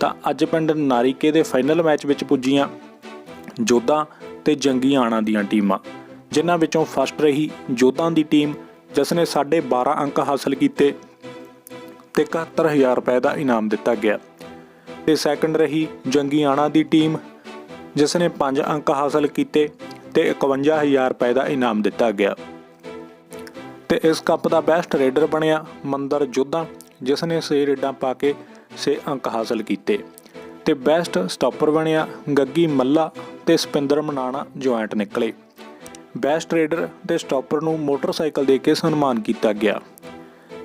ਤਾਂ ਅੱਜ ਪਿੰਡ ਨਾਰੀਕੇ ਦੇ ਫਾਈਨਲ ਮੈਚ ਵਿੱਚ ਪੁੱਜੀਆਂ ਜੋਧਾ ਤੇ ਜੰਗੀ ਆਣਾ ਦੀਆਂ ਟੀਮਾਂ, ਜਿਨ੍ਹਾਂ ਵਿੱਚੋਂ ਫਸਟ ਰਹੀ ਜੋਧਾਂ ਦੀ ਟੀਮ ਜਿਸ ਨੇ 12.5 ਅੰਕ ਹਾਸਲ ਕੀਤੇ ਤੇ 71000 ਰੁਪਏ ਦਾ ਇਨਾਮ ਦਿੱਤਾ ਗਿਆ। ਤੇ ਸੈਕੰਡ ਰਹੀ ਜੰਗੀ ਆਣਾ ਦੀ ਟੀਮ ਜਿਸ ਨੇ 5 ਅੰਕ ਹਾਸਲ ਕੀਤੇ ਤੇ 51000 ਰੁਪਏ ਦਾ ਇਨਾਮ ਦਿੱਤਾ ਗਿਆ। ਤੇ ਇਸ ਕੱਪ ਦਾ ਬੈਸਟ ਰੇਡਰ ਬਣਿਆ ਮੰਦਰ ਜੋਧਾ ਜਿਸ ਨੇ 6 ਰੇਡਾਂ ਪਾ ਕੇ ਸੇ ਅੰਕ ਹਾਸਲ ਕੀਤੇ ਤੇ ਬੈਸਟ ਸਟਾਪਰ ਬਣਿਆ, ਗੱਗੀ ਮੱਲਾ ਤੇ ਸਪਿੰਦਰ ਮਨਾਣਾ ਜੁਆਇੰਟ ਨਿਕਲੇ। ਬੈਸਟ ਰੇਡਰ ਤੇ ਸਟਾਪਰ ਨੂੰ ਮੋਟਰਸਾਈਕਲ ਦੇ ਕੇ ਸਨਮਾਨ ਕੀਤਾ ਗਿਆ।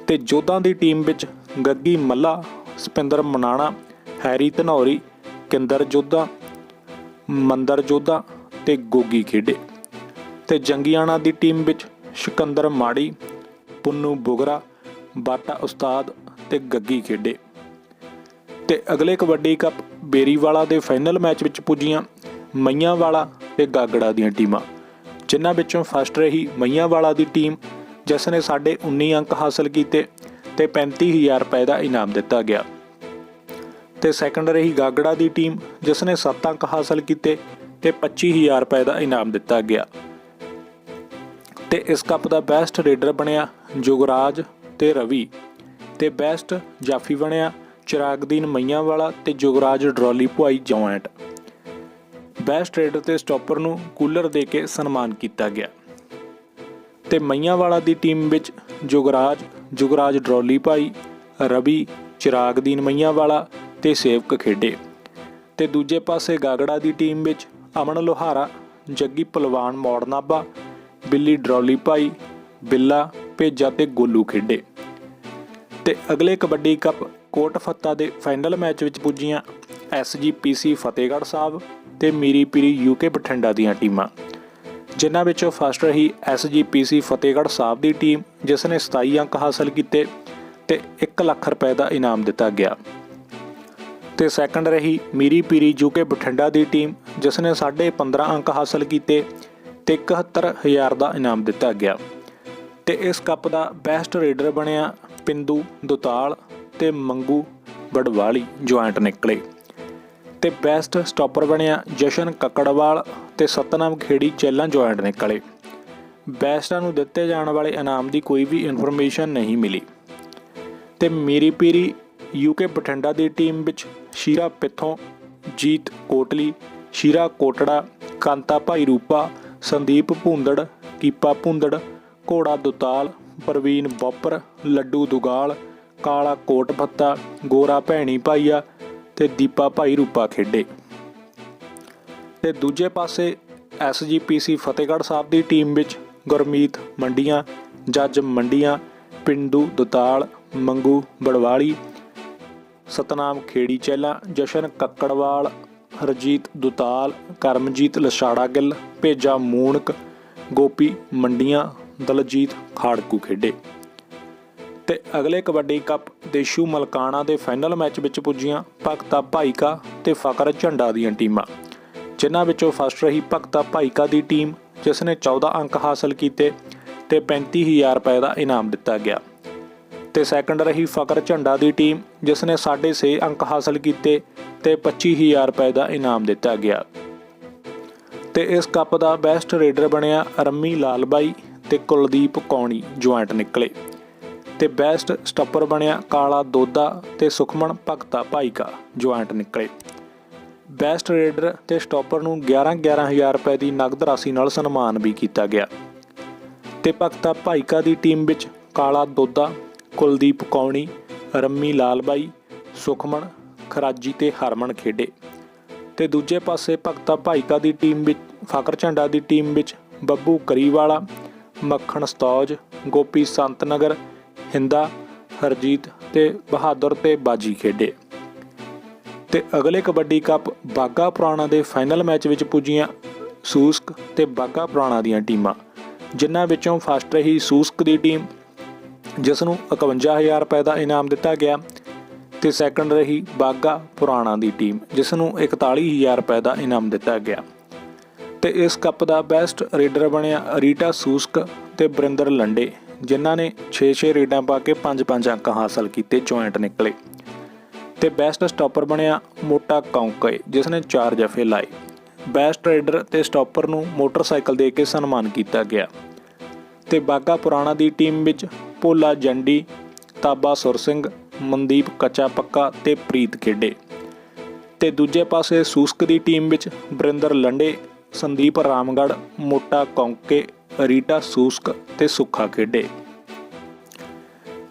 ਤੇ ਜੋਧਾਂ ਦੀ ਟੀਮ ਵਿੱਚ ਗੱਗੀ ਮੱਲਾ, ਸਪਿੰਦਰ ਮਨਾਣਾ, ਹੈਰੀ ਧਨੌਰੀ, ਕਿੰਦਰ ਜੋਧਾ, ਮੰਦਰ ਜੋਧਾ ਤੇ ਗੋਗੀ ਖੇਡੇ। ਤੇ ਜੰਗੀਆਣਾ ਦੀ ਟੀਮ ਵਿੱਚ ਸਿਕੰਦਰ ਮਾੜੀ, ਪੁੰਨੂ ਬੁਗਰਾ, ਬਾਟਾ ਉਸਤਾਦ ਤੇ ਗੱਗੀ ਖੇਡੇ। ਤੇ ਅਗਲੇ ਕਬੱਡੀ ਕੱਪ ਬੇਰੀਵਾਲਾ ਦੇ ਫਾਈਨਲ ਮੈਚ ਵਿੱਚ ਪੁੱਜੀਆਂ ਮਈਆਂਵਾਲਾ ਤੇ ਗਾਗੜਾ ਦੀਆਂ ਟੀਮਾਂ। ਜਿਨ੍ਹਾਂ ਵਿੱਚੋਂ ਫਸਟ ਰਹੀ ਮਈਆਂਵਾਲਾ ਦੀ ਟੀਮ, ਜਿਸ ਨੇ ਸਾਡੇ 19 ਅੰਕ ਹਾਸਲ ਕੀਤੇ ਤੇ 35000 ਰੁਪਏ ਦਾ ਇਨਾਮ ਦਿੱਤਾ ਗਿਆ। ਤੇ ਸੈਕੰਡ ਰਹੀ ਗਾਗੜਾ ਦੀ ਟੀਮ, ਜਿਸ ਨੇ 7 ਅੰਕ ਹਾਸਲ ਕੀਤੇ ਤੇ 25000 ਰੁਪਏ ਦਾ ਇਨਾਮ ਦਿੱਤਾ ਗਿਆ। ਤੇ ਇਸ ਕੱਪ ਦਾ ਬੈਸਟ ਰੇਡਰ ਬਣਿਆ ਜੁਗਰਾਜ ਤੇ ਰਵੀ। ਤੇ ਬੈਸਟ ਜਾਫੀ ਬਣਿਆ ਚਿਰਾਗਦੀਨ ਮਈਆਂ ਵਾਲਾ ਤੇ ਜੁਗਰਾਜ ਡਰੋਲੀ ਪੁਆਈ ਜੁਆਇੰਟ ਬੈਸਟ ਰੇਡਰ ਤੇ ਸਟਾਪਰ ਨੂੰ ਕੂਲਰ ਦੇ ਕੇ ਸਨਮਾਨ ਕੀਤਾ ਗਿਆ। ਤੇ ਮਈਆਂ ਵਾਲਾ ਦੀ ਟੀਮ ਵਿੱਚ ਜੁਗਰਾਜ ਜੁਗਰਾਜ ਡਰੋਲੀ ਭਾਈ, ਰਵੀ ਚਿਰਾਗਦੀਨ ਮਈਆਂ ਵਾਲਾ ਤੇ ਸੇਵਕ ਖੇਡੇ। ਤੇ ਦੂਜੇ ਪਾਸੇ ਗਾਗੜਾ ਦੀ ਟੀਮ ਵਿੱਚ ਅਮਨ ਲੋਹਾਰਾ, ਜੱਗੀ ਪਲਵਾਨ ਮੌੜਨਾਬਾ ਬਿੱਲੀ ਡਰੌਲੀ ਭਾਈ, ਬਿੱਲਾ, ਭੇਜਾ ਤੇ ਗੋਲੂ ਖੇਡੇ। ਤੇ ਅਗਲੇ ਕਬੱਡੀ ਕੱਪ ਕੋਟ ਫੱਤਾ ਦੇ ਫਾਈਨਲ ਮੈਚ ਵਿੱਚ ਪੁੱਜੀਆਂ ਐਸਜੀਪੀਸੀ ਫਤਿਹਗੜ੍ਹ ਸਾਹਿਬ ਤੇ ਮੀਰੀ ਪੀਰੀ ਯੂਕੇ ਬਠਿੰਡਾ ਦੀਆਂ ਟੀਮਾਂ। ਜਿਨ੍ਹਾਂ ਵਿੱਚੋਂ ਫਸਟ ਰਹੀ ਐਸਜੀਪੀਸੀ ਫਤਿਹਗੜ੍ਹ ਸਾਹਿਬ ਦੀ ਟੀਮ, ਜਿਸ ਨੇ 27 ਅੰਕ ਹਾਸਲ ਕੀਤੇ ਤੇ 1 ਲੱਖ ਰੁਪਏ ਦਾ ਇਨਾਮ ਦਿੱਤਾ ਗਿਆ। ਤੇ ਸੈਕੰਡ ਰਹੀ ਮੀਰੀ ਪੀਰੀ ਯੂਕੇ ਬਠਿੰਡਾ ਦੀ ਟੀਮ, ਜਿਸ ਨੇ 15.5 ਅੰਕ ਹਾਸਲ ਕੀਤੇ ਤੇ 71000 ਦਾ ਇਨਾਮ ਦਿੱਤਾ ਗਿਆ। ਤੇ ਇਸ ਕੱਪ ਦਾ ਬੈਸਟ ਰੇਡਰ ਬਣਿਆ ਪਿੰਦੂ ਦੁਤਾਲ ਤੇ ਮੰਗੂ ਬੜਵਾਲੀ ਜੁਆਇੰਟ ਨਿਕਲੇ। ਤੇ ਬੈਸਟ ਸਟਾਪਰ ਬਣਿਆ ਜਸ਼ਨ ਕੱਕੜਵਾਲ ਤੇ ਸਤਨਾਮ ਖੇੜੀ ਚੈਲਾਂ ਜੁਆਇੰਟ ਨਿਕਲੇ। ਬੈਸਟਾਂ ਨੂੰ ਦਿੱਤੇ ਜਾਣ ਵਾਲੇ ਇਨਾਮ ਦੀ ਕੋਈ ਵੀ ਇਨਫੋਰਮੇਸ਼ਨ ਨਹੀਂ ਮਿਲੀ। ਤੇ ਮੇਰੀ ਪੀਰੀ ਯੂਕੇ ਬਠਿੰਡਾ ਦੀ ਟੀਮ ਵਿੱਚ ਸ਼ੀਰਾ ਪਿੱਥੋਂ, ਜੀਤ ਕੋਟਲੀ, ਸ਼ੀਰਾ ਕੋਟੜਾ, ਕਾਂਤਾ ਭਾਈ ਰੂਪਾ, ਸੰਦੀਪ ਭੁੰਦੜ, ਕੀਪਾ ਭੁੰਦੜ, ਘੋੜਾ ਦੁਤਾਲ, ਪ੍ਰਵੀਨ ਬੋਪਰ, ਲੱਡੂ ਦੁਗਾਲ ਕਾਲਾ ਕੋਟ ਭੱਤਾ ਗੋਰਾ ਭੈਣੀ ਭਾਈਆ ਤੇ ਦੀਪਾ ਭਾਈ ਰੂਪਾ ਖੇਡੇ। ਤੇ ਦੂਜੇ ਪਾਸੇ ਐਸਜੀਪੀਸੀ ਫਤਿਹਗੜ੍ਹ ਸਾਹਿਬ ਦੀ ਟੀਮ ਵਿੱਚ ਗੁਰਮੀਤ ਮੰਡੀਆਂ, ਜੱਜ ਮੰਡੀਆਂ, ਪਿੰਡੂ ਦੁਤਾਲ, ਮੰਗੂ ਬੜਵਾਲੀ, ਸਤਨਾਮ ਖੇੜੀ ਚੈਲਾ ਜਸ਼ਨ ਕੱਕੜਵਾਲ ਹਰਜੀਤ ਦੁਤਾਲ, ਕਰਮਜੀਤ ਲਛਾੜਾ ਗਿੱਲ, ਭੇਜਾ ਮੂਣਕ, ਗੋਪੀ ਮੰਡੀਆਂ, ਦਲਜੀਤ ਖਾੜਕੂ ਖੇਡੇ। ਤੇ ਅਗਲੇ ਕਬੱਡੀ ਕੱਪ ਦੇਸ਼ੂ ਮਲਕਾਣਾ ਦੇ ਫਾਈਨਲ ਮੈਚ ਵਿੱਚ ਪੁੱਜੀਆਂ ਭਗਤਾ ਭਾਈਕਾ ਤੇ ਫਕਰ ਝੰਡਾ ਦੀਆਂ ਟੀਮਾਂ। ਜਿਨ੍ਹਾਂ ਵਿੱਚੋਂ ਫਸਟ ਰਹੀ ਭਗਤਾ ਭਾਈਕਾ ਦੀ ਟੀਮ, ਜਿਸ ਨੇ 14 ਅੰਕ ਹਾਸਲ ਕੀਤੇ ਤੇ 35000 ਰੁਪਏ ਦਾ ਇਨਾਮ ਦਿੱਤਾ ਗਿਆ। ਤੇ ਸੈਕੰਡ ਰਹੀ ਫਕਰ ਝੰਡਾ ਦੀ ਟੀਮ, ਜਿਸ ਨੇ 6.5 ਅੰਕ ਹਾਸਲ ਕੀਤੇ ਤੇ 25000 ਰੁਪਏ ਦਾ ਇਨਾਮ ਦਿੱਤਾ ਗਿਆ। ਤੇ ਇਸ ਕੱਪ ਦਾ ਬੈਸਟ ਰੇਡਰ ਬਣਿਆ ਰੰਮੀ ਲਾਲਬਾਈ ਤੇ ਕੁਲਦੀਪ ਕੌਣੀ ਜੁਆਇੰਟ ਨਿਕਲੇ। ਤੇ ਬੈਸਟ ਸਟਾਪਰ ਬਣਿਆ ਕਾਲਾ ਦੋਦਾ ਤੇ ਸੁਖਮਨ ਭਗਤਾ ਭਾਈਕਾ ਜੁਆਇੰਟ ਨਿਕਲੇ। ਬੈਸਟ ਰੇਡਰ ਤੇ ਸਟਾਪਰ ਨੂੰ 11 11000 ਰੁਪਏ ਦੀ ਨਗਦ ਰਾਸ਼ੀ ਨਾਲ ਸਨਮਾਨ ਵੀ ਕੀਤਾ ਗਿਆ। ਤੇ ਭਗਤਾ ਭਾਈਕਾ ਦੀ ਟੀਮ ਵਿੱਚ ਕਾਲਾ ਦੋਦਾ, ਕੁਲਦੀਪ ਕੌਣੀ, ਰੰਮੀ ਲਾਲਬਾਈ, ਸੁਖਮਨ, ਖਰਾਜੀ ਤੇ ਹਰਮਨ ਖੇਡੇ। ਤੇ ਦੂਜੇ ਪਾਸੇ ਭਗਤਾ ਭਾਈਕਾ ਦੀ ਟੀਮ ਵਿੱਚ, ਫਕਰ ਝੰਡਾ ਦੀ ਟੀਮ ਵਿੱਚ ਬੱਬੂ ਕਰੀਵਾਲਾ ਮੱਖਣ ਸਤੌਜ, ਗੋਪੀ ਸੰਤਨਗਰ ਹਿੰਦਾ, ਹਰਜੀਤ ਤੇ ਬਹਾਦਰ ਤੇ ਬਾਜੀ ਖੇਡੇ। ਤੇ ਅਗਲੇ ਕਬੱਡੀ ਕੱਪ ਬਾਗਾ ਪੁਰਾਣਾ ਦੇ ਫਾਈਨਲ ਮੈਚ ਵਿੱਚ ਪੁੱਜੀਆਂ ਸੂਸਕ ਤੇ ਬਾਗਾ ਪੁਰਾਣਾ ਦੀਆਂ ਟੀਮਾਂ, ਜਿਨ੍ਹਾਂ ਵਿੱਚੋਂ ਫਸਟ ਰਹੀ ਸੂਸਕ ਦੀ ਟੀਮ ਜਿਸ ਨੂੰ 51000 ਰੁਪਏ ਦਾ ਇਨਾਮ ਦਿੱਤਾ ਗਿਆ, ਤੇ ਸੈਕੰਡ ਰਹੀ ਬਾਗਾ ਪੁਰਾਣਾ ਦੀ ਟੀਮ ਜਿਸ ਨੂੰ 41000 ਰੁਪਏ ਦਾ ਇਨਾਮ ਦਿੱਤਾ ਗਿਆ। ਤੇ ਇਸ ਕੱਪ ਦਾ ਬੈਸਟ ਰੇਡਰ ਬਣਿਆ ਰੀਟਾ ਸੂਸਕ ਤੇ ਬਰਿੰਦਰ ਲੰਡੇ। ਜਿਨ੍ਹਾਂ ਨੇ 6-6 ਰੇਡਾਂ ਪਾ ਕੇ 5-5 ਅੰਕ ਹਾਸਲ ਕੀਤੇ, ਜੁਆਇੰਟ ਨਿਕਲੇ। ਤੇ ਬੈਸਟ ਸਟਾਪਰ ਬਣਿਆ ਮੋਟਾ ਕੌਂਕੇ ਜਿਸ ਨੇ 4 ਜਫੇ ਲਾਏ। ਬੈਸਟ ਰੇਡਰ ਤੇ ਸਟਾਪਰ ਨੂੰ ਮੋਟਰਸਾਈਕਲ ਦੇ ਕੇ ਸਨਮਾਨ ਕੀਤਾ ਗਿਆ। ਤੇ ਬਾਗਾ ਪੁਰਾਣਾ ਦੀ ਟੀਮ ਵਿੱਚ ਭੋਲਾ ਜੰਡੀ, ਤਾਬਾ ਸੁਰ ਸਿੰਘ ਮਨਦੀਪ ਕੱਚਾ ਪੱਕਾ ਤੇ ਪ੍ਰੀਤ ਖੇਡੇ। ਤੇ ਦੂਜੇ ਪਾਸੇ ਸੂਸਕ ਦੀ ਟੀਮ ਵਿੱਚ ਬਰਿੰਦਰ ਲੰਡੇ ਸੰਦੀਪ ਰਾਮਗੜ ਮੋਟਾ ਕੌਂਕੇ, ਰੀਟਾ ਸੂਸਕ ਤੇ ਸੁੱਖਾ ਖੇਡੇ।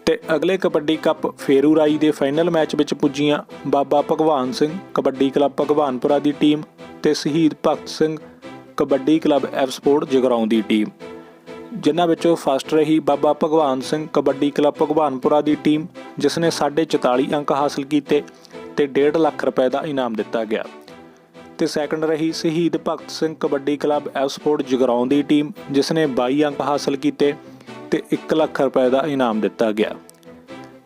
ਤੇ ਅਗਲੇ ਕਬੱਡੀ ਕੱਪ ਫੇਰੂ ਰਾਈ ਦੇ ਫਾਈਨਲ ਮੈਚ ਵਿੱਚ ਪੁੱਜੀਆਂ ਬਾਬਾ ਭਗਵਾਨ ਸਿੰਘ, ਕਬੱਡੀ ਕਲੱਬ ਭਗਵਾਨਪੁਰਾ ਦੀ ਟੀਮ ਤੇ Shaheed Bhagat Singh, kabaddi club F sport Jagraon ਦੀ ਟੀਮ। ਜਿਨ੍ਹਾਂ ਵਿੱਚੋਂ ਫਸਟ ਰਹੀ ਬਾਬਾ ਭਗਵਾਨ ਸਿੰਘ, ਕਬੱਡੀ ਕਲੱਬ ਭਗਵਾਨਪੁਰਾ ਦੀ ਟੀਮ, ਜਿਸ ਨੇ 44 ਅੰਕ ਹਾਸਲ ਕੀਤੇ ਤੇ 1.5 ਲੱਖ ਰੁਪਏ ਦਾ ਇਨਾਮ ਦਿੱਤਾ ਗਿਆ। ਤੇ ਸੈਕੰਡ ਰਹੀ Shaheed Bhagat Singh kabaddi club F sport Jagraon ਦੀ ਟੀਮ ਜਿਸ ਨੇ 22 ਅੰਕ ਹਾਸਲ ਕੀਤੇ ਤੇ 1 ਲੱਖ ਰੁਪਏ ਦਾ ਇਨਾਮ ਦਿੱਤਾ ਗਿਆ।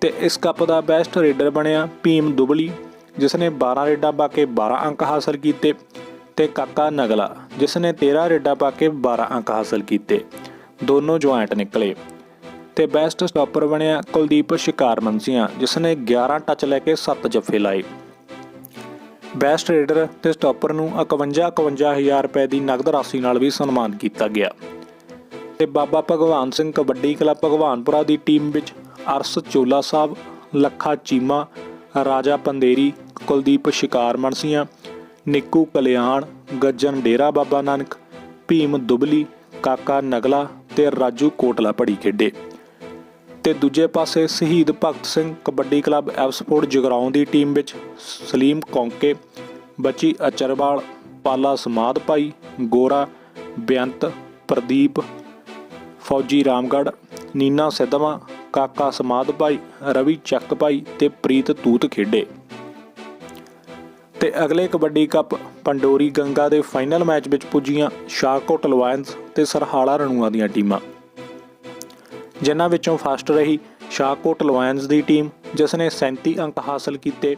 ਤੇ ਇਸ ਕੱਪ ਦਾ ਬੈਸਟ ਰੇਡਰ ਬਣਿਆ ਭੀਮ ਦੁਬਲੀ ਜਿਸ ਨੇ 12 ਰੇਡਾਂ ਪਾ ਕੇ 12 ਅੰਕ ਹਾਸਲ ਕੀਤੇ ਤੇ ਕਾਕਾ ਨਗਲਾ ਜਿਸ ਨੇ 13 ਰੇਡਾਂ ਪਾ ਕੇ 12 ਅੰਕ ਹਾਸਲ ਕੀਤੇ। ਦੋਨੋਂ ਜੁਆਇੰਟ ਨਿਕਲੇ। ਤੇ ਬੈਸਟ ਸਟਾਪਰ ਬਣਿਆ ਕੁਲਦੀਪ ਸ਼ਿਕਾਰ ਮੰਸੀਆਂ ਜਿਸ ਨੇ 11 ਟੱਚ ਲੈ ਕੇ 7 ਜੱਫੇ ਲਾਏ। ਬੈਸਟ ਰੇਡਰ ਤੇ ਸਟਾਪਰ ਨੂੰ 51 51000 ਰੁਪਏ ਦੀ ਨਗਦ ਰਾਸ਼ੀ ਨਾਲ ਵੀ ਸਨਮਾਨ ਕੀਤਾ ਗਿਆ। ਤੇ ਬਾਬਾ ਭਗਵਾਨ ਸਿੰਘ ਕਬੱਡੀ ਕਲੱਬ ਭਗਵਾਨਪੁਰਾ ਦੀ ਟੀਮ ਵਿੱਚ ਅਰਸ ਚੋਲਾ ਸਾਹਿਬ, ਲੱਖਾ ਚੀਮਾ, ਰਾਜਾ ਪੰਦੇਰੀ, ਕੁਲਦੀਪ ਸ਼ਿਕਾਰ ਮਨਸੀਆਂ ਨਿੱਕੂ ਕਲਿਆਣ ਗੱਜਨ ਡੇਰਾ ਬਾਬਾ ਨਾਨਕ, ਭੀਮ ਦੁਬਲੀ, ਕਾਕਾ ਨਗਲਾ ਤੇ ਰਾਜੂ ਕੋਟਲਾ ਪੜੀ ਖੇਡੇ। ਤੇ ਦੂਜੇ ਪਾਸੇ Shaheed Bhagat Singh kabaddi club F sport Jagraon ਦੀ ਟੀਮ ਵਿੱਚ ਸਲੀਮ ਕੌਂਕੇ, ਬੱਚੀ ਅਚਰਵਾਲ, ਪਾਲਾ ਸਮਾਦ ਭਾਈ, ਗੋਰਾ, ਬੇਅੰਤ, ਪ੍ਰਦੀਪ, ਫੌਜੀ ਰਾਮਗੜ ਨੀਨਾ ਸਿੱਧਵਾਂ ਕਾਕਾ ਸਮਾਦ ਭਾਈ, ਰਵੀ ਚੱਕ ਭਾਈ ਤੇ ਪ੍ਰੀਤ ਤੂਤ ਖੇਡੇ। ਤੇ ਅਗਲੇ ਕਬੱਡੀ ਕੱਪ ਪੰਡੋਰੀ ਗੰਗਾ ਦੇ ਫਾਈਨਲ ਮੈਚ ਵਿੱਚ ਪੁੱਜੀਆਂ ਸ਼ਾਹਕੋਟ ਲਵਾਇੰਸ ਤੇ ਸਰਹਾਲਾ ਰਣੂਆ ਦੀਆਂ ਟੀਮਾਂ। ਜਿਨ੍ਹਾਂ ਵਿੱਚੋਂ ਫਸਟ ਰਹੀ ਸ਼ਾਹਕੋਟ ਲਵਾਇੰਸ ਦੀ ਟੀਮ ਜਿਸ ਨੇ 37 ਅੰਕ ਹਾਸਲ ਕੀਤੇ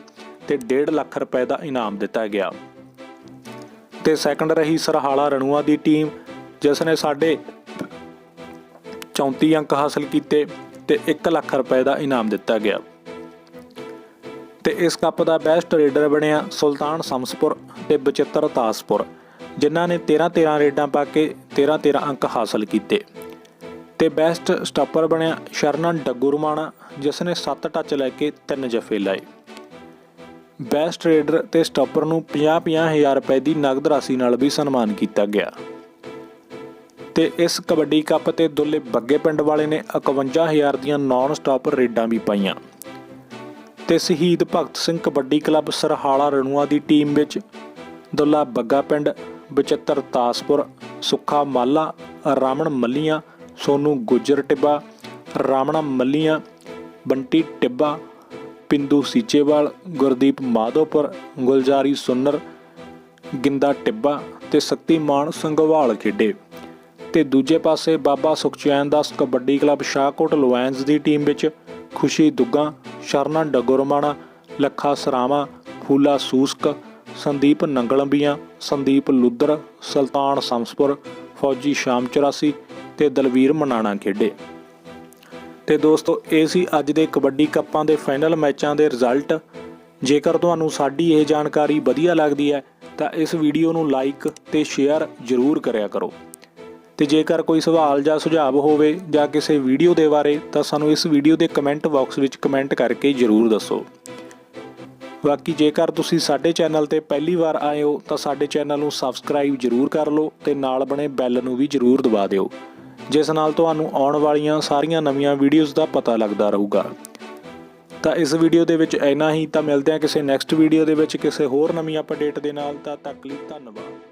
ਤੇ 1.5 ਲੱਖ ਰੁਪਏ ਦਾ ਇਨਾਮ ਦਿੱਤਾ ਗਿਆ। ਤੇ ਸੈਕੰਡ ਰਹੀ ਸਰਹਾਲਾ ਰਣੂਆ ਦੀ ਟੀਮ ਜਿਸ ਨੇ ਸਾਡੇ 34 ਅੰਕ ਹਾਸਲ ਕੀਤੇ ਤੇ 1 ਲੱਖ ਰੁਪਏ ਦਾ ਇਨਾਮ ਦਿੱਤਾ ਗਿਆ। ਤੇ ਇਸ ਕੱਪ ਦਾ ਬੈਸਟ ਰੇਡਰ ਬਣਿਆ ਸੁਲਤਾਨ ਸਮਸਪੁਰ ਤੇ ਬਚਿੱਤਰ ਤਾਸਪੁਰ, ਜਿਨ੍ਹਾਂ ਨੇ 13 13 ਰੇਡਾਂ ਪਾ ਕੇ 13 13 ਅੰਕ ਹਾਸਲ ਕੀਤੇ। ਤੇ ਬੈਸਟ ਸਟਾਪਰ ਬਣਿਆ ਸ਼ਰਨਨ ਡੱਗੂਰਮਾਣਾ ਜਿਸ ਨੇ 7 ਟੱਚ ਲੈ ਕੇ 3 ਜਫੇ ਲਾਏ। ਬੈਸਟ ਰੇਡਰ ਤੇ ਸਟਾਪਰ ਨੂੰ 50 ਹਜ਼ਾਰ ਰੁਪਏ ਦੀ ਨਗਦ ਰਾਸ਼ੀ ਨਾਲ ਵੀ ਸਨਮਾਨ ਕੀਤਾ ਗਿਆ। ਤੇ ਇਸ ਕਬੱਡੀ ਕੱਪ ਤੇ ਦੁੱਲੇ ਬੱਗੇ ਪਿੰਡ ਵਾਲੇ ਨੇ 51000 ਦੀਆਂ ਨਾਨ ਸਟਾਪ ਰੇਡਾਂ ਵੀ ਪਾਈਆਂ। ਤੇ ਸ਼ਹੀਦ ਭਗਤ ਸਿੰਘ ਕਬੱਡੀ ਕਲੱਬ ਸਰਹਾਲਾ ਰਣੂਆ ਦੀ ਟੀਮ ਵਿੱਚ ਦੁੱਲਾ ਬੱਗਾ ਪਿੰਡ, ਬਚਿੱਤਰ ਤਾਸਪੁਰ, ਸੁੱਖਾ ਮਾਲਾ ਰਾਮਣ ਮੱਲੀਆਂ ਸੋਨੂ ਗੁੱਜਰ ਟਿੱਬਾ ਰਾਮਣਾ ਮੱਲੀਆਂ, ਬੰਟੀ ਟਿੱਬਾ, ਪਿੰਦੂ ਸੀਚੇਵਾਲ, ਗੁਰਦੀਪ ਮਾਧੋਪੁਰ, ਗੁਲਜ਼ਾਰੀ ਸੁੰਨਰ, ਗਿੰਦਾ ਟਿੱਬਾ ਤੇ ਸ਼ਕਤੀਮਾਨ ਸੰਘਵਾਲ ਖੇਡੇ। ਤੇ ਦੂਜੇ ਪਾਸੇ ਬਾਬਾ ਸੁਖਚੈਨ ਦਾਸ ਕਬੱਡੀ ਕਲੱਬ ਸ਼ਾਹਕੋਟ ਲੋਇਨਸ ਦੀ ਟੀਮ ਵਿੱਚ ਖੁਸ਼ੀ ਦੁੱਗਾ, ਸ਼ਰਨਾ ਡਗੋਰਮਾਣਾ, ਲੱਖਾ ਸਰਾਵਾ, ਫੂਲਾ ਸੂਸਕ, ਸੰਦੀਪ ਨੰਗਲੰਬੀਆਂ, ਸੰਦੀਪ ਲੁੱਦਰ, ਸੁਲਤਾਨ ਸਮਸਪੁਰ ਫੌਜੀ ਸ਼ਾਮ 84 ਤੇ ਦਲਵੀਰ ਮਨਾਣਾ ਖੇਡੇ। ਤੇ ਦੋਸਤੋ, ਇਹ ਸੀ ਅੱਜ ਦੇ ਕਬੱਡੀ ਕੱਪਾਂ ਦੇ ਫਾਈਨਲ ਮੈਚਾਂ ਦੇ ਰਿਜ਼ਲਟ। ਜੇਕਰ ਤੁਹਾਨੂੰ ਸਾਡੀ ਇਹ ਜਾਣਕਾਰੀ ਵਧੀਆ ਲੱਗਦੀ ਹੈ, ਤਾਂ ਇਸ ਵੀਡੀਓ ਨੂੰ ਲਾਈਕ ਤੇ ਸ਼ੇਅਰ ਜ਼ਰੂਰ ਕਰਿਆ ਕਰੋ। ਤੇ ਜੇਕਰ ਕੋਈ ਸਵਾਲ ਜਾਂ ਸੁਝਾਅ ਹੋਵੇ ਜਾਂ ਕਿਸੇ ਵੀਡੀਓ ਦੇ ਬਾਰੇ, ਤਾਂ ਸਾਨੂੰ ਇਸ ਵੀਡੀਓ ਦੇ ਕਮੈਂਟ ਬਾਕਸ ਵਿੱਚ ਕਮੈਂਟ ਕਰਕੇ ਜ਼ਰੂਰ ਦੱਸੋ। ਬਾਕੀ ਜੇਕਰ ਤੁਸੀਂ ਸਾਡੇ ਚੈਨਲ ਤੇ ਪਹਿਲੀ ਵਾਰ ਆਏ ਹੋ, ਤਾਂ ਸਾਡੇ ਚੈਨਲ ਨੂੰ ਸਬਸਕ੍ਰਾਈਬ ਜ਼ਰੂਰ ਕਰ ਲਓ ਤੇ ਨਾਲ ਬਣੇ ਬੈਲ ਨੂੰ ਵੀ ਜ਼ਰੂਰ ਦਬਾ ਦਿਓ। ਜਿਸ ਨਾਲ ਤੁਹਾਨੂੰ ਆਉਣ ਵਾਲੀਆਂ ਸਾਰੀਆਂ ਨਵੀਆਂ ਵੀਡੀਓਜ਼ ਦਾ ਪਤਾ ਲੱਗਦਾ ਰਹੂਗਾ। ਤਾਂ ਇਸ ਵੀਡੀਓ ਦੇ ਵਿੱਚ ਇੰਨਾ ਹੀ। ਤਾਂ ਮਿਲਦੇ ਹਾਂ ਕਿਸੇ ਨੈਕਸਟ ਵੀਡੀਓ ਦੇ ਵਿੱਚ ਕਿਸੇ ਹੋਰ ਨਵੀਂ ਅਪਡੇਟ ਦੇ ਨਾਲ। ਤਾਂ ਤੱਕ ਲਈ ਧੰਨਵਾਦ।